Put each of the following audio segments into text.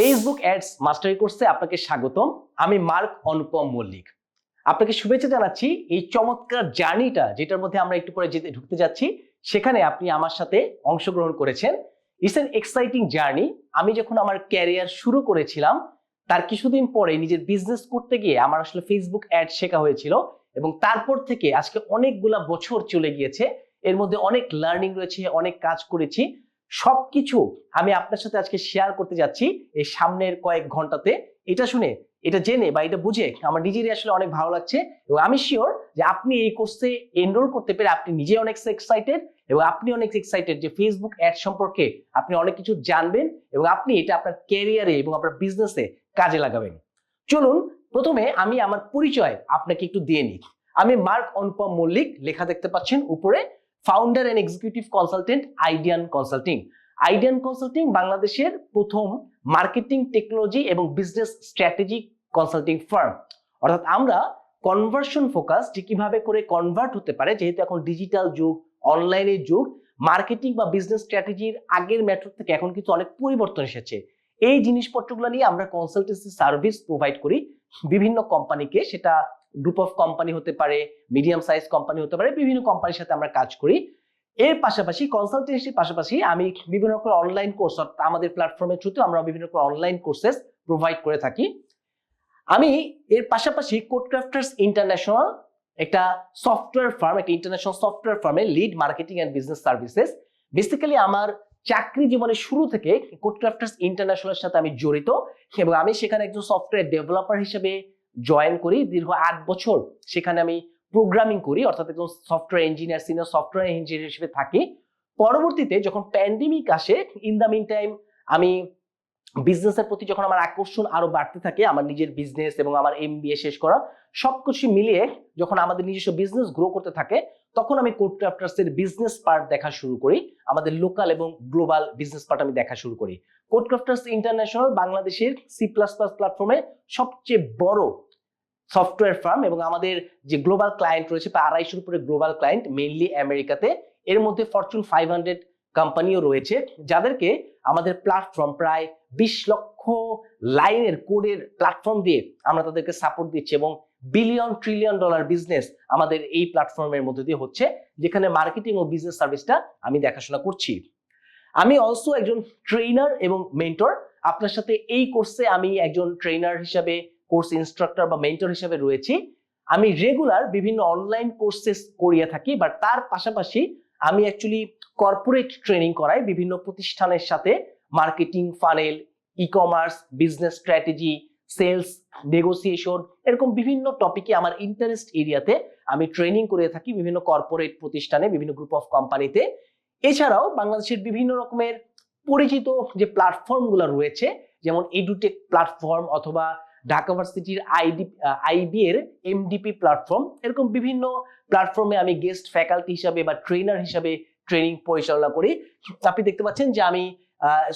Facebook ads মাস্টারি কোর্সে আপনাকে স্বাগতম। আমি মার্ক অনুপম মল্লিক। আপনাকে শুভেচ্ছা জানাচ্ছি এই চমৎকার জার্নিটা যেটার মধ্যে আমরা একটু পরে যেতে ঢুকতে যাচ্ছি। সেখানে আপনি আমার সাথে অংশগ্রহণ করেছেন। ইটস এন এক্সাইটিং জার্নি আমি যখন আমার ক্যারিয়ার শুরু করেছিলাম, তার কিছুদিন পরে নিজের বিজনেস করতে গিয়ে আমার আসলে ফেসবুক অ্যাড শেখা হয়েছিল এবং তারপর থেকে আজকে অনেকগুলা বছর চলে গিয়েছে। এর মধ্যে অনেক লার্নিং রয়েছে, অনেক কাজ করেছি। সবকিছু আমি আপনার সাথে আজকে শেয়ার করতে যাচ্ছি এই সামনের কয়েক ঘন্টাতে। এটা শুনে, এটা জেনে বা এটা বুঝে আমার নিজেরই আসলে অনেক ভালো লাগছে এবং আমি শিওর যে আপনি এই কোর্সে এনরোল করতে পেরে আপনি নিজে অনেক এক্সাইটেড এবং আপনি অনেক এক্সাইটেড যে ফেসবুক অ্যাড সম্পর্কে আপনি অনেক কিছু জানবেন এবং আপনি এটা আপনার ক্যারিয়ারে এবং আপনার বিজনেসে কাজে লাগাবেন। চলুন, প্রথমে আমি আমার পরিচয় আপনাকে একটু দিয়ে নিই। আমি মার্ক অনুপম মল্লিক, লেখা দেখতে পাচ্ছেন উপরে। Founder and executive consultant Idean consulting Idean consulting বাংলাদেশের প্রথম মার্কেটিং টেকনোলজি এবং বিজনেস স্ট্র্যাটেজি কনসাল্টিং ফার্ম অর্থাৎ আমরা কনভার্সন ফোকাস যে কীভাবে করে কনভার্ট হতে পারে, যেহেতু এখন ডিজিটাল যুগ অনলাইনের যুগ মার্কেটিং বা বিজনেস স্ট্র্যাটেজির আগের মেথড থেকে এখন কিন্তু অনেক পরিবর্তন এসেছে। এই জিনিসপত্রগুলো নিয়ে আমরা কনসালটেন্সি সার্ভিস প্রোভাইড করি। বিভিন্ন কোম্পানিকে সেটা গ্রুপ অফ কোম্পানি হতে পারে মিডিয়াম সাইজ কোম্পানি হতে পারে, বিভিন্ন কোম্পানির সাথে আমরা কাজ করি। এর পাশাপাশি কনসালটেন্সির পাশাপাশি আমি বিভিন্ন রকম অনলাইন কোর্স অর্থাৎ আমাদের প্ল্যাটফর্মের থ্রুতে আমরা বিভিন্ন রকম অনলাইন কোর্সেস প্রোভাইড করে থাকি। আমি এর পাশাপাশি কোডক্রাফটার্স ইন্টারন্যাশনাল একটা সফটওয়্যার ফার্ম একটা ইন্টারন্যাশনাল সফটওয়্যার ফার্মে lead marketing and business services basically আমার চাকরি জীবনের শুরু থেকে কোডক্রাফটার্স ইন্টারন্যাশনালের সাথে আমি জড়িত এবং আমি সেখানে একজন সফটওয়্যার ডেভেলপার হিসেবে জয়েন করি, দীর্ঘ আট বছর সেখানে আমি প্রোগ্রামিং করি, অর্থাৎ একজন software engineer senior software engineer হিসেবে থাকি। পরবর্তীতে যখন প্যান্ডেমিক আসে ইন দ্য মিন টাইম আমি বিজনেসের প্রতি যখন আমার আকর্ষণ আরও বাড়তে থাকে, আমার নিজের বিজনেস এবং আমার এম শেষ করা, সবকিছু মিলিয়ে যখন আমাদের নিজস্ব বিজনেস গ্রো করতে থাকে তখন আমি কোড ক্রাফটার্স এর বিজনেস পার্ট দেখা শুরু করি, আমাদের লোকাল এবং গ্লোবাল বিজনেস পার্ট আমি দেখা শুরু করি। কোড ক্রাফটার্স ইন্টারন্যাশনাল বাংলাদেশের সি প্লাস প্লাস প্ল্যাটফর্মে সবচেয়ে বড় সফটওয়্যার ফার্ম এবং আমাদের যে গ্লোবাল ক্লায়েন্ট রয়েছে প্রায় আড়াইশোর উপরে গ্লোবাল ক্লায়েন্ট মেইনলি আমেরিকাতে। এর মধ্যে ফরচুন ফাইভ হান্ড্রেড কোম্পানিও রয়েছে, যাদেরকে আমাদের প্ল্যাটফর্ম প্রায় বিশ লক্ষ লাইনের কোডের প্ল্যাটফর্ম দিয়ে আমরা তাদেরকে সাপোর্ট দিচ্ছি এবং বিলিয়ন ট্রিলিয়ন ডলার বিজনেস আমাদের এই প্ল্যাটফর্মের মধ্যে দিয়ে হচ্ছে, যেখানে মার্কেটিং ও বিজনেস সার্ভিসটা আমি দেখাশোনা করছি। আমি অলসো একজন ট্রেনার এবং মেন্টর আপনার সাথে এই কোর্সে আমি একজন ট্রেনার হিসাবে কোর্স ইনস্ট্রাক্টর বা মেন্টর হিসাবে রয়েছি। আমি রেগুলার বিভিন্ন অনলাইন কোর্সেস করিয়ে থাকি বাট তার পাশাপাশি আমি অ্যাকচুয়ালি কর্পোরেট ট্রেনিং করাই বিভিন্ন প্রতিষ্ঠানের সাথে। Marketing funnel e commerce business strategy sales negotiation এরকম বিভিন্ন টপিকে আমার ইন্টারেস্ট এরিয়াতে আমি ট্রেনিং করে থাকি বিভিন্ন কর্পোরেট প্রতিষ্ঠানে, বিভিন্ন গ্রুপ অফ কোম্পানিতে এছাড়াও বাংলাদেশের বিভিন্ন রকমের পরিচিত যে প্ল্যাটফর্মগুলো রয়েছে, যেমন এডুটেক প্ল্যাটফর্ম অথবা ঢাকা ভার্সিটির আইডি আইবি এর এমডিপি প্ল্যাটফর্ম এরকম বিভিন্ন প্ল্যাটফর্মে আমি গেস্ট ফ্যাকাল্টি হিসাবে বা ট্রেনার হিসাবে ট্রেনিং পরিচালনা করি। আপনি দেখতে পাচ্ছেন যে আমি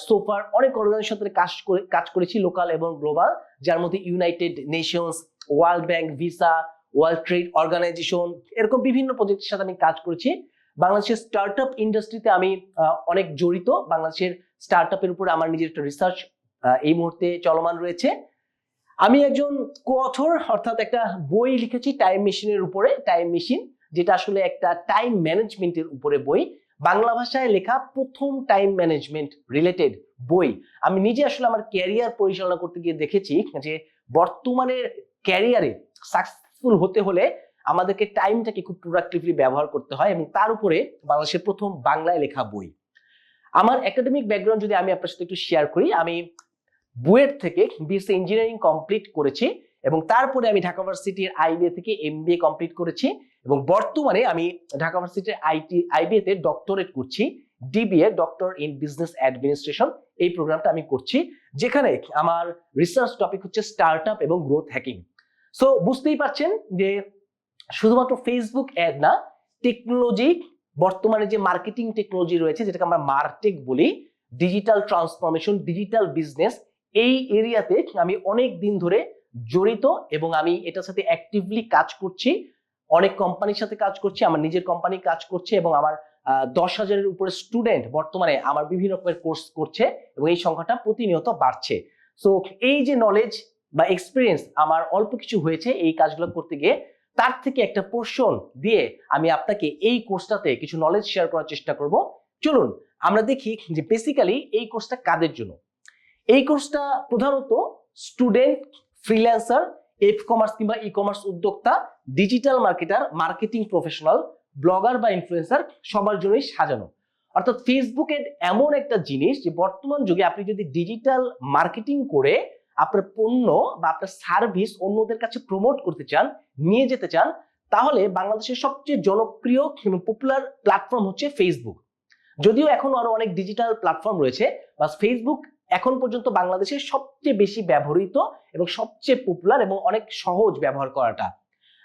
সোফার অনেক অর্গানাইজেশন সাথে কাজ করে, কাজ করেছি লোকাল এবং গ্লোবাল যার মধ্যে United Nations World Bank visa World Trade Organization এরকম বিভিন্ন প্রজেক্টের সাথে আমি কাজ করেছি। বাংলাদেশের স্টার্ট আপ ইন্ডাস্ট্রিতে আমি অনেক জড়িত। বাংলাদেশের স্টার্ট আপের উপরে আমার নিজের একটা রিসার্চ এই মুহূর্তে চলমান রয়েছে। আমি একজন কোথর অর্থাৎ একটা বই লিখেছি টাইম মেশিনের উপরে টাইম মেশিন যেটা আসলে একটা টাইম ম্যানেজমেন্টের উপরে বই। বাংলা ভাষায় লেখা প্রথম টাইম ম্যানেজমেন্ট রিলেটেড বই। আমি নিজে আসলে আমার ক্যারিয়ার পরিচালনা করতে গিয়ে দেখেছি যে বর্তমানে ক্যারিয়ারে সাকসেসফুল হতে হলে আমাদেরকে টাইমটাকে খুব প্রোডাক্টিভলি ব্যবহার করতে হয় এবং তার উপরে বাংলাদেশের প্রথম বাংলায় লেখা বই। আমার একাডেমিক ব্যাকগ্রাউন্ড যদি আমি আপনার সাথে একটু শেয়ার করি, আমি বুয়েট থেকে বিএসসি ইঞ্জিনিয়ারিং কমপ্লিট করেছি এবং তারপরে আমি ঢাকা ভার্সিটির আইবিএ থেকে এমবিএ কমপ্লিট করেছি এবং বর্তমানে আমি ঢাকা ভার্সিটির আইটি আইবিএ তে ডক্টরেট করছি DBA doctor in business administration এই প্রোগ্রামটা আমি করছি, যেখানে আমার রিসার্চ টপিক হচ্ছে স্টার্ট আপ এবং গ্রোথ হ্যাকিং সো বুঝতেই পারছেন যে শুধুমাত্র ফেসবুক অ্যাড না টেকনোলজি বর্তমানে যে মার্কেটিং টেকনোলজি রয়েছে, যেটাকে আমরা মার্টেক বলি ডিজিটাল ট্রান্সফরমেশন ডিজিটাল বিজনেস এই এরিয়াতে আমি অনেক দিন ধরে জড়িত এবং আমি এটার সাথে অ্যাক্টিভলি কাজ করছি। অনেক কোম্পানির সাথে কাজ করছি, আমার নিজের কোম্পানি কাজ করছে এবং আমার দশ হাজারের উপরে স্টুডেন্ট বর্তমানে আমার বিভিন্ন রকমের কোর্স করছে এবং এই সংখ্যাটা প্রতিনিয়ত বাড়ছে। সো এই যে নলেজ বা এক্সপিরিয়েন্স আমার অল্প কিছু হয়েছে এই কাজগুলো করতে গিয়ে, তার থেকে একটা পোর্শন দিয়ে আমি আপনাকে এই কোর্সটাতে কিছু নলেজ শেয়ার করার চেষ্টা করব। চলুন, আমরা দেখি যে বেসিক্যালি এই কোর্সটা কাদের জন্য? এই কোর্সটা প্রধানত স্টুডেন্ট ফ্রিল্যান্সার এফ কমার্স কিংবা ই কমার্স উদ্যোক্তা digital marketer marketing professional blogger বা ইনফ্লুয়েন্সার সবার জন্যই সাজানো। অর্থাৎ ফেসবুক এমন একটা জিনিস যে বর্তমান যুগে আপনি যদি ডিজিটাল মার্কেটিং করে আপনার পণ্য বা আপনার সার্ভিস অন্যদের কাছে প্রমোট করতে চান, নিয়ে যেতে চান, তাহলে বাংলাদেশের সবচেয়ে জনপ্রিয় পপুলার প্ল্যাটফর্ম হচ্ছে ফেসবুক যদিও এখন আরও অনেক ডিজিটাল প্ল্যাটফর্ম রয়েছে বা ফেসবুক এখন পর্যন্ত বাংলাদেশের সবচেয়ে বেশি ব্যবহৃত এবং সবচেয়ে পপুলার এবং অনেক সহজ ব্যবহার করাটা।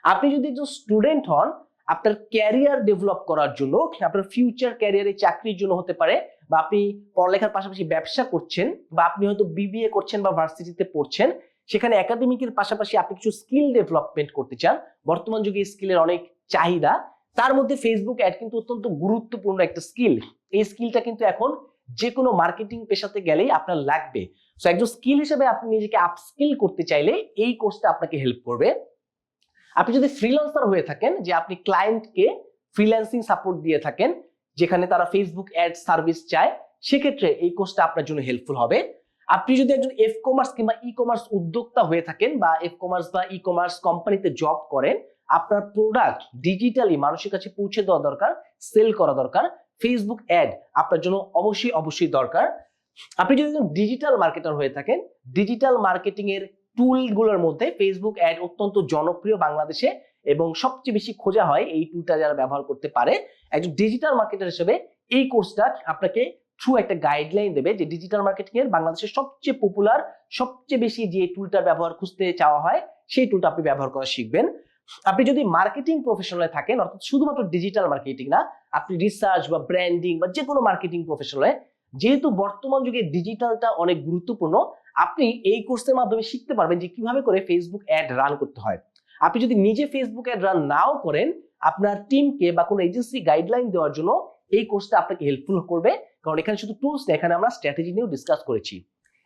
আপনি যদি একজন স্টুডেন্ট হন, আপনার ক্যারিয়ার ডেভেলপ করার জন্য, আপনার ফিউচার ক্যারিয়ারে চাকরির জন্য হতে পারে, বা আপনি পড়ালেখার পাশাপাশি ব্যবসা করছেন, বা আপনি হয়তো বিবিএ করছেন বা ভার্সিটিতে পড়ছেন, সেখানে একাডেমিকের পাশাপাশি আপনি কিছু স্কিল ডেভেলপমেন্ট করতে চান, বর্তমান যুগে স্কিলের অনেক চাহিদা, তার মধ্যে ফেসবুক অ্যাড কিন্তু অত্যন্ত গুরুত্বপূর্ণ একটা স্কিল এই স্কিলটা কিন্তু এখন যে কোনো মার্কেটিং পেশাতে গেলেই আপনার লাগবে। সো একজন স্কিল হিসেবে আপনি নিজেকে আপস্কিল করতে চাইলে এই কোর্সটা আপনাকে হেল্প করবে। আপনি যদি ফ্রিল্যান্সার হয়ে থাকেন, যে আপনি ক্লায়েন্টকে ফ্রিল্যান্সিং সাপোর্ট দিয়ে থাকেন, যেখানে তারা ফেসবুক অ্যাড সার্ভিস চায়, সেক্ষেত্রে এই কোর্সটা আপনার জন্য হেল্পফুল হবে। আপনি যদি একজন এফ কমার্স কিংবা ই কমার্স উদ্যোক্তা হয়ে থাকেন বা এফ কমার্স বা ই কমার্স কোম্পানিতে জব করেন, আপনার প্রোডাক্ট ডিজিটালি মানুষের কাছে পৌঁছে দেওয়া দরকার সেল করা দরকার ফেসবুক অ্যাড আপনার জন্য অবশ্যই অবশ্যই দরকার। আপনি যদি একজন ডিজিটাল মার্কেটার হয়ে থাকেন ডিজিটাল মার্কেটিং এর টুলগুলোর মধ্যে ফেসবুক অ্যাড অত্যন্ত জনপ্রিয় বাংলাদেশে এবং সবচেয়ে বেশি খোঁজা হয় এই টুলটা যারা ব্যবহার করতে পারে। একজন ডিজিটাল মার্কেটার হিসেবে এই কোর্সটা আপনাকে থ্রু একটা গাইডলাইন দেবে যে ডিজিটাল মার্কেটিং এর বাংলাদেশের সবচেয়ে পপুলার সবচেয়ে বেশি যে টুলটার ব্যবহার খুঁজতে চাওয়া হয়, সেই টুলটা আপনি ব্যবহার করা শিখবেন। আপনি যদি মার্কেটিং প্রফেশনালে থাকেন, অর্থাৎ শুধুমাত্র ডিজিটাল মার্কেটিং না, আপনি রিসার্চ বা ব্র্যান্ডিং বা যে কোনো মার্কেটিং প্রফেশনালে যেহেতু বর্তমান যুগে ডিজিটালটা অনেক গুরুত্বপূর্ণ আপনি এই কোর্সের মাধ্যমে শিখতে পারবেন যে কীভাবে করে ফেসবুক অ্যাড রান করতে হয়। আপনি যদি নিজে ফেসবুক অ্যাড রান নাও করেন, আপনার টিমকে বা কোনো এজেন্সি গাইডলাইন দেওয়ার জন্য এই কোর্সটা আপনাকে হেল্পফুল করবে। কারণ এখানে শুধু টুলস না, এখানে আমরা স্ট্র্যাটেজি নিয়েও ডিসকাস করেছি।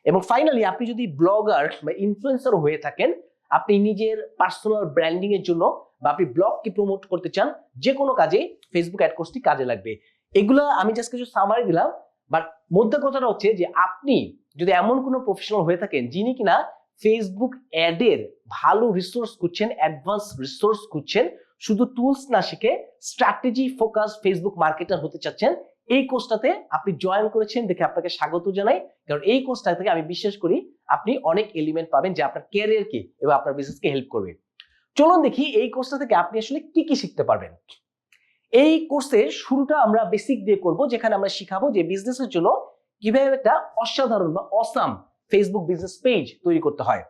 এবং ফাইনালি আপনি যদি ব্লগার বা ইনফ্লুয়েন্সার হয়ে থাকেন, আপনি নিজের পার্সোনাল ব্র্যান্ডিং এর জন্য বা আপনি ব্লগকে প্রমোট করতে চান, যে কোনো কাজে ফেসবুক অ্যাড কোর্সটি কাজে লাগবে। এগুলো আমি জাস্ট কিছু সামারি দিলাম বাট মধ্যে কথাটা হচ্ছে যে আপনি যদি এমন কোনো প্রফেশনাল হয়ে থাকেন, যিনি কিনা ফেসবুক অ্যাডের ভালো রিসোর্স খুঁজছেন অ্যাডভান্স রিসোর্স খুঁজছেন, শুধু টুলস না শিখে স্ট্র্যাটেজি ফোকাস ফেসবুক মার্কেটার হতে চাচ্ছেন, এই কোর্সটাতে আপনি জয়েন করেছেন দেখে আপনাকে স্বাগত জানাই। কারণ এই কোর্সটা থেকে আমি বিশ্বাস করি আপনি অনেক এলিমেন্ট পাবেন যে আপনার ক্যারিয়ারকে এবং আপনার বিজনেসকে হেল্প করবে। চলুন দেখি এই কোর্সটা থেকে আপনি আসলে কি কি শিখতে পারবেন। এই কোর্সের শুরুটা আমরা বেসিক দিয়ে করব, যেখানে আমরা শিখাবো যে বিজনেসের জন্য কীভাবে একটা অসাধারণ বা অসাম ফেসবুক বিজনেস পেজ তৈরি করতে হয়।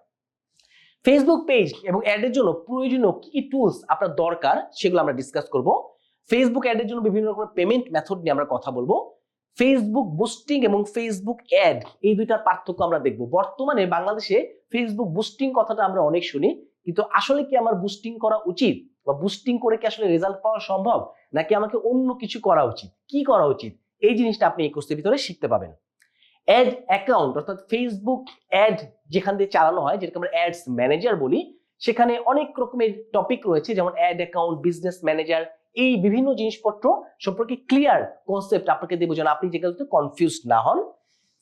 ফেসবুক পেজ এবং অ্যাডের জন্য প্রয়োজনীয় কি কি টুলস আপনার দরকার সেগুলো আমরা ডিসকাস করব। ফেসবুক অ্যাডের জন্য বিভিন্ন রকমের পেমেন্ট মেথড নিয়ে আমরা কথা বলব। ফেসবুক বুস্টিং এবং ফেসবুক অ্যাড এই দুইটার পার্থক্য আমরা দেখব। বর্তমানে বাংলাদেশে ফেসবুক বুস্টিং কথাটা আমরা অনেক শুনি, কিন্তু আসলে কি আমার বুস্টিং করা উচিত? বা বুস্টিং করে কি আসলে রেজাল্ট পাওয়া সম্ভব? নাকি আমাকে অন্য কিছু করা উচিত? কি করা উচিত? এই জিনিসটা আপনি এই কোর্সের ভিতরে শিখতে পাবেন। অ্যাড অ্যাকাউন্ট অর্থাৎ ফেসবুক অ্যাড যেখান দিয়ে চালানো হয়, যেটাকে আমরা অ্যাডস ম্যানেজার বলি, সেখানে অনেক রকমের টপিক রয়েছে, যেমন অ্যাড অ্যাকাউন্ট বিজনেস ম্যানেজার এই বিভিন্ন জিনিসপত্র সম্পর্কে ক্লিয়ার কনসেপ্ট আপনাকে দেবো যেন আপনি যেগুলোতে কনফিউজ না হন।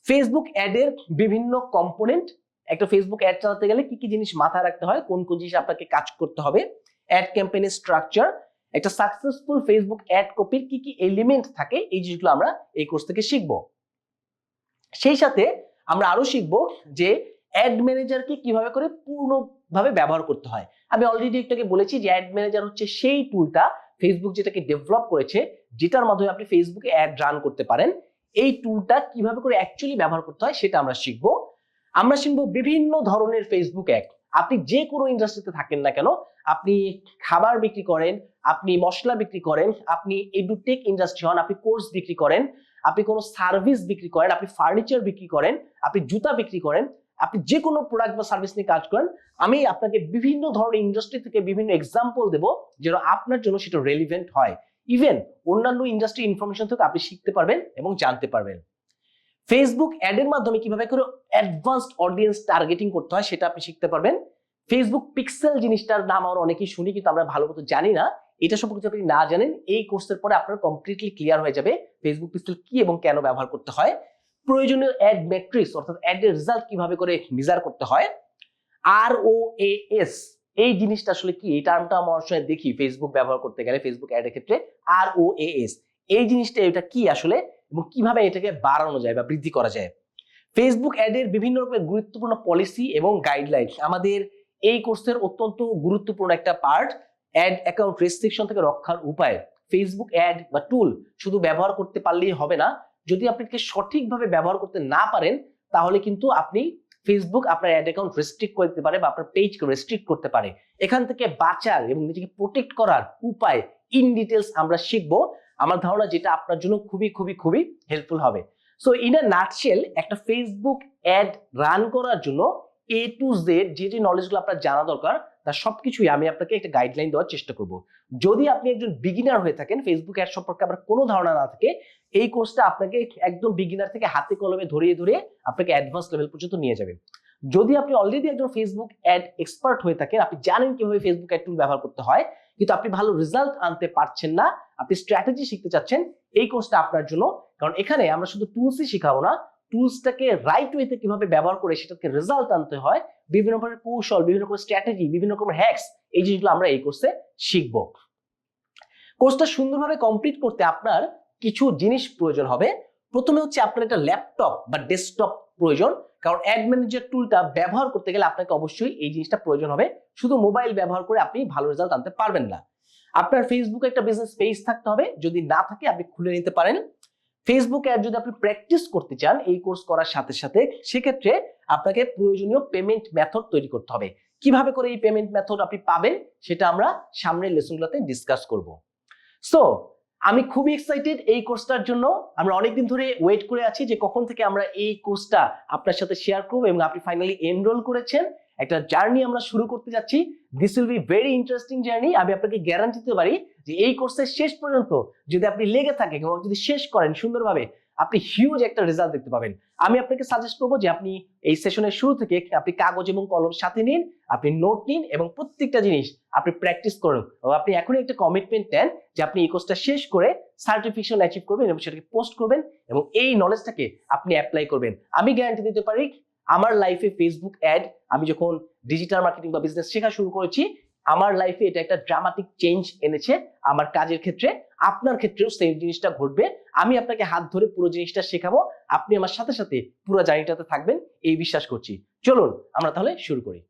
ফেসবুক অ্যাডের বিভিন্ন কম্পোনেন্ট একটা ফেসবুক অ্যাড চালাতে গেলে কি কি জিনিস মাথায় রাখতে হয়, কোন কোন জিনিস আপনাকে কাজ করতে হবে অ্যাড ক্যাম্পেইনের স্ট্রাকচার একটা সাকসেসফুল ফেসবুক অ্যাড কপির কি কি এলিমেন্ট থাকে, এই জিনিসগুলো আমরা এই কোর্স থেকে শিখব। সেই সাথে আমরা আরও শিখব যে অ্যাড ম্যানেজারকে কীভাবে করে পূর্ণভাবে ব্যবহার করতে হয়। আমি অলরেডি একটাকে বলেছি যে অ্যাড ম্যানেজার হচ্ছে সেই টুলটা ফেসবুক যেটাকে ডেভেলপ করেছে, যেটার মাধ্যমে আপনি ফেসবুকে অ্যাড রান করতে পারেন। এই টুলটা কীভাবে করে অ্যাকচুয়ালি ব্যবহার করতে হয় সেটা আমরা শিখব। আমরা শিখব বিভিন্ন ধরনের ফেসবুক অ্যাড আপনি যে কোনো ইন্ডাস্ট্রিতে থাকেন না কেন, আপনি খাবার বিক্রি করেন, আপনি মশলা বিক্রি করেন, আপনি এডুটেক ইন্ডাস্ট্রি হন, আপনি কোর্স বিক্রি করেন, আপনি কোনো সার্ভিস বিক্রি করেন, আপনি ফার্নিচার বিক্রি করেন, আপনি জুতা বিক্রি করেন, আপনি যে কোনো প্রোডাক্ট বা সার্ভিস নিয়ে কাজ করেন, আমি আপনাকে বিভিন্ন ধরনের ইন্ডাস্ট্রি থেকে বিভিন্ন এক্সাম্পল দেবো যেন আপনার জন্য সেটা রেলিভেন্ট হয়। ইভেন অন্যান্য ইন্ডাস্ট্রি ইনফরমেশন থেকে আপনি শিখতে পারবেন এবং জানতে পারবেন। ফেসবুক অ্যাডের মাধ্যমে কীভাবে করে অ্যাডভান্সড অডিয়েন্স টার্গেটিং করতে হয় সেটা আপনি শিখতে পারবেন। ফেসবুক পিক্সেল জিনিসটার নাম আমরা অনেকেই শুনি কিন্তু আমরা ভালো মতো জানি না। এটা সম্পর্কে আপনি না জানেন, এই কোর্সের পরে আপনার কমপ্লিটলি ক্লিয়ার হয়ে যাবে ফেসবুক পিক্সেল কি এবং কেন ব্যবহার করতে হয়। প্রয়োজনীয় অ্যাড ম্যাট্রিক্স অর্থাৎ অ্যাডের রেজাল্ট কীভাবে করে মেজার করতে হয়। আর ও এস এই জিনিসটা আসলে কি? এই টার্মটা আমরা অনেক দেখি ফেসবুক ব্যবহার করতে গেলে ফেসবুক অ্যাডের ক্ষেত্রে। আর ও এস এই জিনিসটা এটা কি আসলে এবং কীভাবে এটাকে বাড়ানো যায় বা বৃদ্ধি করা যায়? ফেসবুক অ্যাডের বিভিন্ন রকমের গুরুত্বপূর্ণ পলিসি এবং গাইডলাইন আমাদের এই কোর্সের অত্যন্ত গুরুত্বপূর্ণ একটা পার্ট অ্যাড অ্যাকাউন্ট রেস্ট্রিকশন থেকে রক্ষার উপায়। ফেসবুক অ্যাড বা টুল শুধু ব্যবহার করতে পারলেই হবে না। যদি আপনি সঠিকভাবে ব্যবহার করতে না পারেন, তাহলে কিন্তু আপনি ফেসবুক আপনার অ্যাড অ্যাকাউন্ট রেস্ট্রিক্ট করতে পারে বা আপনার পেজকে রেস্ট্রিক্ট করতে পারে। এখান থেকে বাঁচার এবং নিজেকে প্রোটেক্ট করার উপায় ইন ডিটেলস আমরা শিখব। আমার ধারণা যেটা আপনার জন্য খুবই খুবই খুবই হেল্পফুল হবে। সো ইন আ নাটশেল একটা ফেসবুক অ্যাড রান করার জন্য এ টু জেড যে যে নলেজগুলো আপনার জানা দরকার, তার সবকিছুই আমি আপনাকে একটা গাইডলাইন দেওয়ার চেষ্টা করব। যদি আপনি একজন বিগিনার হয়ে থাকেন ফেসবুক অ্যাড সম্পর্কে আপনার কোনো ধারণা না থাকে, এই কোর্সটা আপনাকে একদম বিগিনার থেকে হাতে কলমে ধরিয়ে ধরে আপনাকে অ্যাডভান্স লেভেল পর্যন্ত নিয়ে যাবে। যদি আপনি অলরেডি একজন ফেসবুক অ্যাড এক্সপার্ট হয়ে থাকেন, আপনি জানেন কীভাবে ফেসবুক অ্যাড টুল ব্যবহার করতে হয় কিন্তু আপনি ভালো রেজাল্ট আনতে পারছেন না, আপনি স্ট্র্যাটেজি শিখতে চাচ্ছেন, এই কোর্সটা আপনার জন্য। কারণ এখানে আমরা শুধু টুলসই শিখাবো না টুলসটাকে রাইট ওয়েতে কীভাবে ব্যবহার করে সেটাকে রেজাল্ট আনতে হয়, বিভিন্ন রকমের কৌশল, বিভিন্ন রকমের স্ট্র্যাটেজি বিভিন্ন রকমের হ্যাক্স এই জিনিসগুলো আমরা এই কোর্সে শিখব। কোর্সটা সুন্দরভাবে কমপ্লিট করতে আপনার কিছু জিনিস প্রয়োজন হবে। প্রথমে হচ্ছে আপনার একটা ল্যাপটপ বা ডেস্কটপ প্রয়োজন। কারণ অ্যাড ম্যানেজার টুলটা ব্যবহার করতে গেলে আপনাকে অবশ্যই এই জিনিসটা প্রয়োজন হবে। শুধু মোবাইল ব্যবহার করে আপনি ভালো রেজাল্ট আনতে পারবেন না। আপনার ফেসবুকে একটা বিজনেস পেজ থাকতে হবে। যদি না থাকে, আপনি খুলে নিতে পারেন। ফেসবুক অ্যাড যদি আপনি প্র্যাকটিস করতে চান, এই কোর্স করার সাথে সাথে সেক্ষেত্রে আপনাকে প্রয়োজনীয় পেমেন্ট মেথড তৈরি করতে হবে। কীভাবে করে এই পেমেন্ট মেথড আপনি পাবেন, সেটা আমরা সামনের লেসনগুলোতে ডিসকাস করব। সো আমি খুবই এক্সাইটেড এই কোর্সটার জন্য। আমরা অনেকদিন ধরে ওয়েট করে আছি যে কখন থেকে আমরা এই কোর্সটা আপনার সাথে শেয়ার করব এবং আপনি ফাইনালি এনরোল করেছেন। একটা জার্নি আমরা শুরু করতে যাচ্ছি। This will be very interesting journey আমি আপনাকে গ্যারান্টি দিতে পারি যে এই কোর্সের শেষ পর্যন্ত যদি আপনি লেগে থাকেন এবং যদি শেষ করেন সুন্দরভাবে আপনি হিউজ একটা রেজাল্ট দেখতে পাবেন। আমি আপনাকে সাজেস্ট করব যে আপনি এই সেশনের শুরু থেকে আপনি কাগজ এবং কলম সাথে নিন, আপনি নোট নিন এবং প্রত্যেকটা জিনিস আপনি প্র্যাকটিস করুন আপনি এখনই একটা কমিটমেন্ট নেন যে আপনি এই কোর্সটা শেষ করে সার্টিফিকেশন অ্যাচিভ করবেন এবং সেটাকে পোস্ট করবেন এবং এই নলেজটাকে আপনি অ্যাপ্লাই করবেন। আমি গ্যারান্টি দিতে পারি, আমার লাইফে ফেসবুক অ্যাড আমি যখন ডিজিটাল মার্কেটিং বা বিজনেস শেখা শুরু করেছি আমার লাইফে এটা একটা ড্রামাটিক চেঞ্জ এনেছে, আমার কাজের ক্ষেত্রে, আপনার ক্ষেত্রেও সেম জিনিসটা ঘটবে। আমি আপনাকে হাত ধরে পুরো জিনিসটা শেখাবো, আপনি আমার সাথে সাথে পুরো জার্নিটাতে থাকবেন, এই বিশ্বাস করছি। চলুন, আমরা তাহলে শুরু করি।